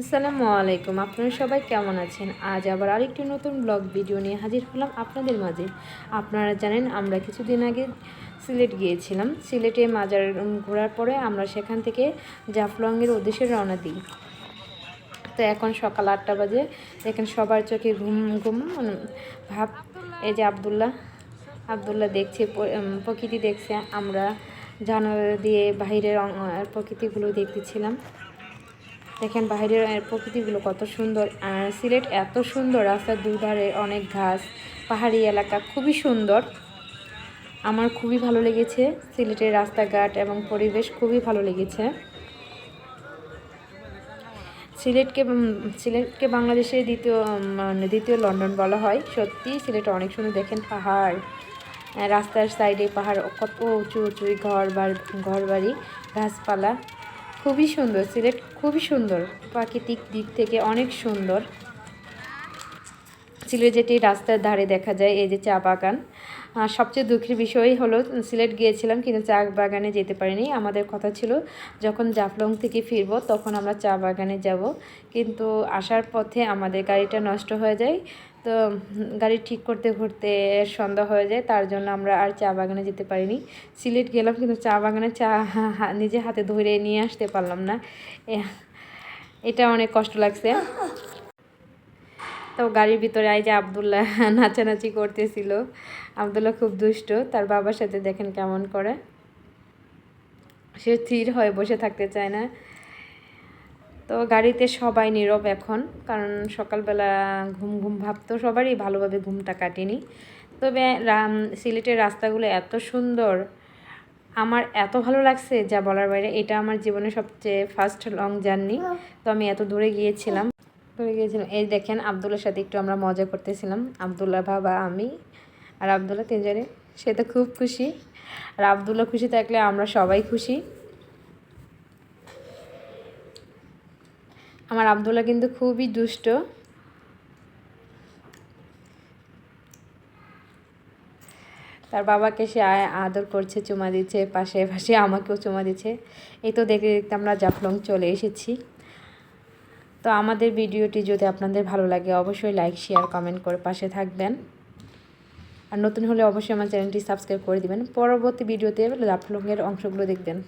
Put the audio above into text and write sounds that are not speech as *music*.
আসসালামু আলাইকুম। আপনারা সবাই কেমন আছেন? আজ আবার আরেকটি নতুন ব্লগ ভিডিও নিয়ে হাজির হলাম আপনাদের মাঝে। আপনারা জানেন, আমরা কিছুদিন আগে সিলেট গিয়েছিলাম। সিলেটে মাজার ঘোরার পরে আমরা সেখান থেকে জাফলংয়ের উদ্দেশ্যে রওনা দিই। তো এখন সকাল আটটা বাজে। দেখেন সবার চোখে ঘুম ঘুম মানে ভাব। এই যে আবদুল্লাহ আবদুল্লাহ দেখছে প্রকৃতি দেখছে। আমরা জানালা দিয়ে বাইরের প্রকৃতিগুলো দেখতেছিলাম। দেখেন বাইরের প্রকৃতিগুলো কত সুন্দর। আর সিলেট এত সুন্দর, রাস্তার দুধারে অনেক ঘাস, পাহাড়ি এলাকা, খুবই সুন্দর। আমার খুবই ভালো লেগেছে সিলেটের রাস্তাঘাট এবং পরিবেশ খুবই ভালো লেগেছে। সিলেটকে সিলেটকে বাংলাদেশের দ্বিতীয় মানে দ্বিতীয় লন্ডন বলা হয়। সত্যি, সিলেট অনেক সুন্দর। দেখেন পাহাড় রাস্তার সাইডে পাহাড় কত উঁচু উঁচু ঘর বাড়ি ঘর বাড়ি গাছপালা। খুবই সুন্দর সিলেট খুবই সুন্দর। প্রাকৃতিক দিক থেকে অনেক সুন্দর। সিলেট যেটি রাস্তার ধারে দেখা যায়, এই যে চা বাগান। সবচেয়ে দুঃখের বিষয় হলো, সিলেট গিয়েছিলাম কিন্তু চা বাগানে যেতে পারিনি। আমাদের কথা ছিল, যখন জাফলং থেকে ফিরবো তখন আমরা চা বাগানে যাব। কিন্তু আসার পথে আমাদের গাড়িটা নষ্ট হয়ে যায়। তো গাড়ি ঠিক করতে করতে সন্ধ্যা হয়ে যায়, তার জন্য আমরা আর চা বাগানে যেতে পারিনি। সিলেট গেলাম কিন্তু চা বাগানে চা নিজে হাতে ধরে নিয়ে আসতে পারলাম না। এটা অনেক কষ্ট লাগছে। তো গাড়ির ভিতরে আই যে আবদুল্লাহ *laughs* নাচানাচি করতেছিল। আবদুল্লাহ খুব দুষ্ট, তার বাবার সাথে দেখেন কেমন করে। সে স্থির হয়ে বসে থাকতে চায় না। তো গাড়িতে সবাই নীরব এখন, কারণ সকালবেলা ঘুম ঘুম ভাব তো সবারই, ভালোভাবে ঘুমটা কাটেনি। তবে সিলেটের রাস্তাগুলো এত সুন্দর, আমার এত ভালো লাগছে যা বলার বাইরে, এটা আমার জীবনের সবচেয়ে ফার্স্ট লং জার্নি তো আমি এত দূরে গিয়েছিলাম। দূরে গিয়েছিলাম। এই দেখেন আবদুল্লার সাথে একটু আমরা মজা করতেছিলাম। আবদুল্লাহ বাবা, আমি আর আবদুল্লাহ তিনজনে। সে তো খুব খুশি। আর আবদুল্লাহ খুশি থাকলে আমরা সবাই খুশি। আমার আবদুল্লাহ কিন্তু খুবই দুষ্ট। তার বাবাকে সে আদর করছে, চুমা দিচ্ছে পাশে পাশে আমাকেও চুমা দিচ্ছে। এই তো দেখতে দেখতে আমরা জাফলং চলে এসেছি। তো আমাদের ভিডিওটি যদি আপনাদের ভালো লাগে, অবশ্যই লাইক শেয়ার কমেন্ট করে পাশে থাকবেন। আর নতুন হলে অবশ্যই আমার চ্যানেলটি সাবস্ক্রাইব করে দিবেন। পরবর্তী ভিডিওতে জাফলংয়ের অংশগুলো দেখবেন।